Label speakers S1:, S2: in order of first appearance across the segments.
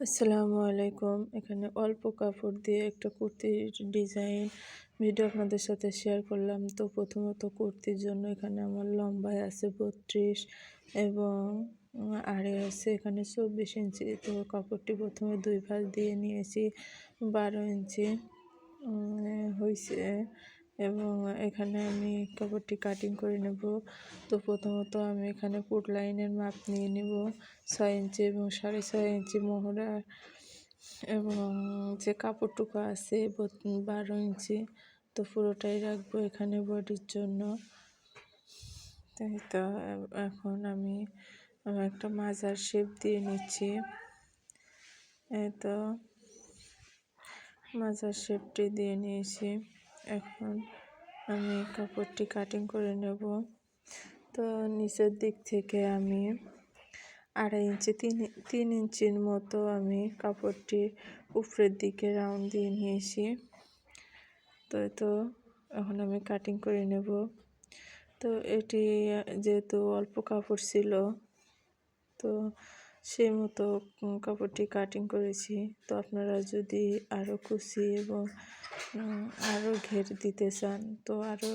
S1: আসসালামু আলাইকুম। এখানে অল্প কাপড় দিয়ে একটা কুর্তির ডিজাইন ভিডিও আপনাদের সাথে শেয়ার করলাম। তো প্রথমত কুর্তির জন্য এখানে আমার লম্বায় আছে বত্রিশ এবং আড়ে আছে এখানে চব্বিশ ইঞ্চি। তো কাপড়টি প্রথমে দুই ভাঁজ দিয়ে নিয়েছি। বারো ইঞ্চি হয়েছে এবং এখানে আমি কাপড়টি কাটিং করে নেব। তো প্রথমত আমি এখানে পুট লাইনের মাপ নিয়ে নেব। ছয় ইঞ্চি এবং সাড়ে ছয় ইঞ্চি মোহরা এবং যে কাপড়টুকু আছে বারো ইঞ্চি। তো পুরোটাই রাখব এখানে বডির জন্য। তাই তো, এখন আমি একটা মাজার শেপ দিয়ে নিচ্ছি। তো, মাজার শেপটি দিয়ে নিয়েছি। এখন আমি কাপড়টি কাটিং করে নেব। তো নিচের দিক থেকে আমি আড়াই ইঞ্চি, তিন তিন ইঞ্চির মতো আমি কাপড়টি উপরের দিকে রাউন্ড দিয়ে নিয়েছি। তো তো এখন আমি কাটিং করে নেব। তো এটি যেহেতু অল্প কাপড় ছিল, তো সেই মতো কাপড়টি কাটিং করেছি। তো আপনারা যদি আরও কুচি এবং আরও ঘের দিতে চান, তো আরও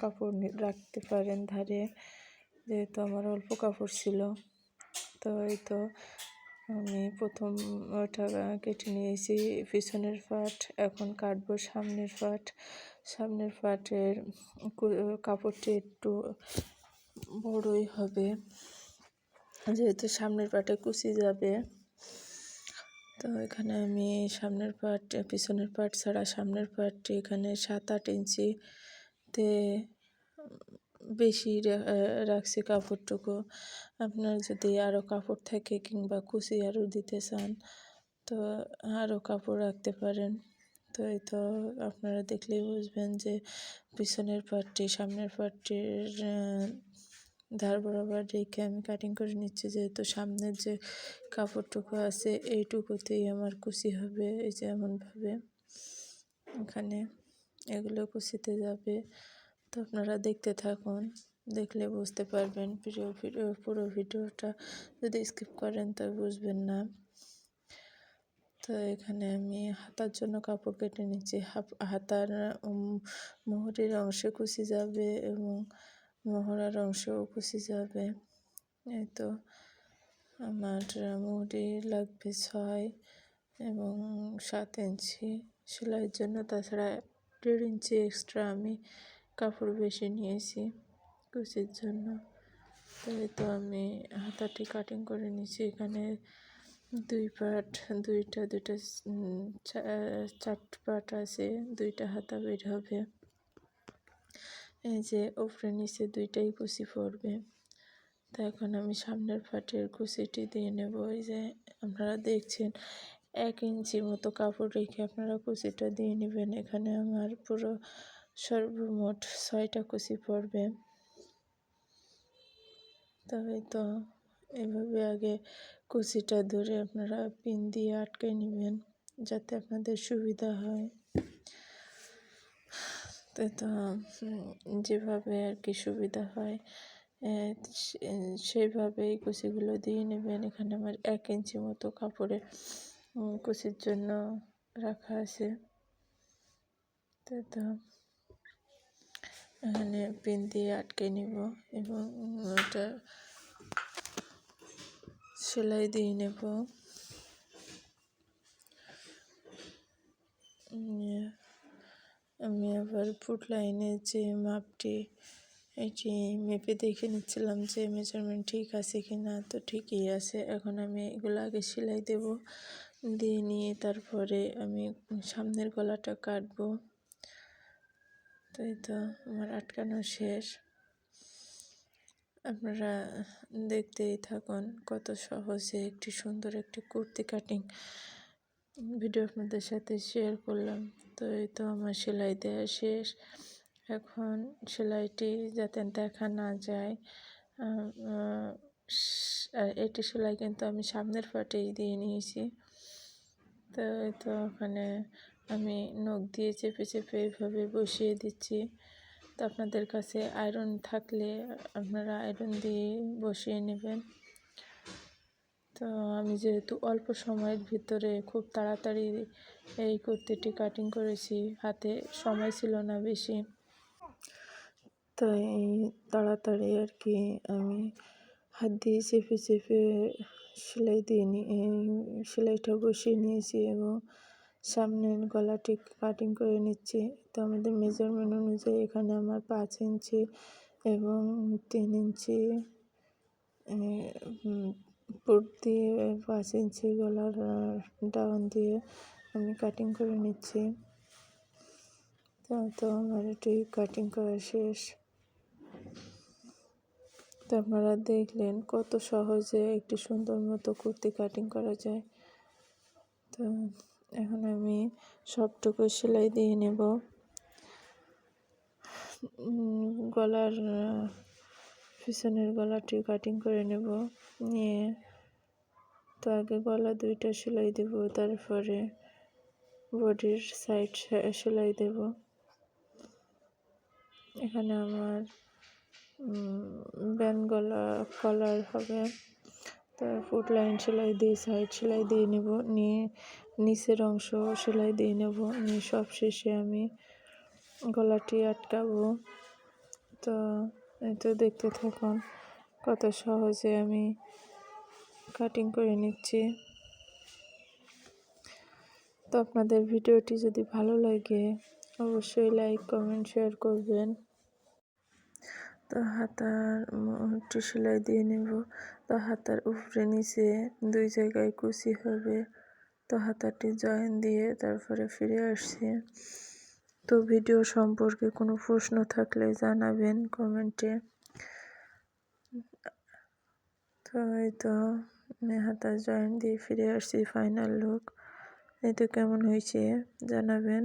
S1: কাপড় রাখতে পারেন ধারে। যেহেতু আমার অল্প কাপড় ছিল, তো এই তো আমি প্রথম ওটা কেটে নিয়েছি পিছনের পাট এখন কাটবো সামনের পাট সামনের পাটের কাপড়টি একটু বড়ই হবে। যেহেতু সামনের পাটে কুচি যাবে, তো এখানে আমি সামনের পাট পিছনের পাট ছাড়া সামনের পাটটি এখানে সাত আট ইঞ্চিতে বেশি রাখছি কাপড়টুকু। আপনার যদি আরও কাপড় থাকে কিংবা কুচি আরও দিতে চান, তো আরও কাপড় রাখতে পারেন। তো এই তো আপনারা দেখলেই বুঝবেন যে পিছনের পাটটি সামনের পাটটির ধার বরাবর রেখে আমি কাটিং করে নিচ্ছি, যেহেতু সামনের যে কাপড়টুকু আছে, এইটুকুতেই আমার কুচি হবে, এই যে এমনভাবে। এখানে এগুলো কুচিতে যাবে। তো আপনারা দেখতে থাকুন, দেখলে বুঝতে পারবেন প্রিয় ভিডিও পুরো ভিডিওটা। যদি স্কিপ করেন তো বুঝবেন না। তো এখানে আমি হাতার জন্য কাপড় কেটে নিচ্ছি। হাতার মোহরের অংশে কুচি যাবে এবং মহড়ার অংশও কুচি যাবে এই তো আমার মুড়ি লাগবে ছয় এবং সাত ইঞ্চি সেলাইয়ের জন্য, তাছাড়া দেড় ইঞ্চি এক্সট্রা আমি কাপড় বেশি নিয়েছি কুচির জন্য। তাই তো আমি হাতাটি কাটিং করে নিয়েছি, এখানে দুই পাট, দুইটা দুইটা চার পাট আছে, দুইটা হাতা বের হবে। এই যে উপরে নিচে দুইটাই কুচি পড়বে। তো এখন আমি সামনের পাটের কুচিটি দিয়ে নেব। এই যে আপনারা দেখছেন, এক ইঞ্চি মতো কাপড় রেখে আপনারা কুচিটা দিয়ে নেবেন। এখানে আমার পুরো সর্বমোট ছয়টা কুচি পড়বে। তবে তো এভাবে আগে কুচিটা ধরে আপনারা পিন দিয়ে আটকে নেবেন যাতে আপনাদের সুবিধা হয়। তো তো যেভাবে আর কি সুবিধা হয় সেইভাবেই কুচিগুলো দিয়ে নেবেন। এখানে আমার এক ইঞ্চি মতো কাপড়ে কুচির জন্য রাখা আছে। তো তো, এখানে পিন দিয়ে আটকে নিব এবং ওটা সেলাই দিয়ে নেব। আমি আবার ফুট লাইনের যে মাপটি এটি মেপে দেখে নিচ্ছিলাম যে মেজারমেন্ট ঠিক আছে কি না তো ঠিকই আছে, এখন আমি এগুলো আগে সেলাই দেব, দিয়ে নিয়ে তারপরে আমি সামনের গলাটা কাটবো। তাই তো, আমার আটকানো শেষ। আপনারা দেখতেই থাকুন কত সহজে একটি সুন্দর একটি কুর্তি কাটিং ভিডিও আপনাদের সাথে শেয়ার করলাম। তো এই তো আমার সেলাই দেওয়া শেষ। এখন সেলাইটি যাতে দেখা না যায় এটি সেলাই কিন্তু আমি সামনের পাটেই দিয়ে নিয়েছি। তো এই তো ওখানে আমি নখ দিয়ে চেপে চেপে এইভাবে বসিয়ে দিচ্ছি। তো আপনাদের কাছে আয়রন থাকলে আপনারা আয়রন দিয়ে বসিয়ে নেবেন। তো তো আমি যেহেতু অল্প সময়ের ভিতরে খুব তাড়াতাড়ি এই কুর্তিটি কাটিং করেছি, হাতে সময় ছিল না বেশি। তাই তাড়াতাড়ি আর কি আমি হাত দিয়ে চেপে চেপে সেলাই দিয়ে সেলাইটা বসিয়ে নিয়েছি এবং সামনের গলাটি কাটিং করে নিচ্ছি। তো আমাদের মেজারমেন্ট অনুযায়ী এখানে আমার পাঁচ ইঞ্চি এবং তিন ইঞ্চি পুট দিয়ে পাঁচ ইঞ্চি গলার ডাউন দিয়ে আমি কাটিং করে নিচ্ছি। তো তো আমার এটি কাটিং করা শেষ। তো আপনারা দেখলেন কত সহজে একটি সুন্দর মতো কুর্তি কাটিং করা যায়। তো এখন আমি সবটুকু সেলাই দিয়ে নেব। গলার পিছনের গলাটি কাটিং করে নেব, নিয়ে তো আগে গলা দুইটা সেলাই দেব, তারপরে বডির সাইড সেলাই দেব। এখানে আমার ব্যান গলা কলার হবে তার ফুট লাইন সেলাই দিয়ে সাইড সেলাই দিয়ে নেব, নিয়ে নিচের অংশ সেলাই দিয়ে নেব, নিয়ে সব শেষে আমি গলাটি আটকাবো। তো তো দেখতে থাকুন, কত সহজে আমি কাটিং করে নিচ্ছি। তো আপনাদের ভিডিওটি যদি ভালো লাগে, অবশ্যই লাইক কমেন্ট শেয়ার করবেন। তো হাতার একটু সেলাই দিয়ে নেব। তো হাতার উপরে নিচে দুই জায়গায় কুচি হবে। তো হাতাটি জয়েন দিয়ে তারপরে ফিরে আসছি। তো ভিডিও সম্পর্কে কোনো প্রশ্ন থাকলে জানাবেন কমেন্টে। তো এই তো নেহাতা জয়েন দিয়ে ফিরে আসছি ফাইনাল লুক এই তো কেমন হয়েছে জানাবেন।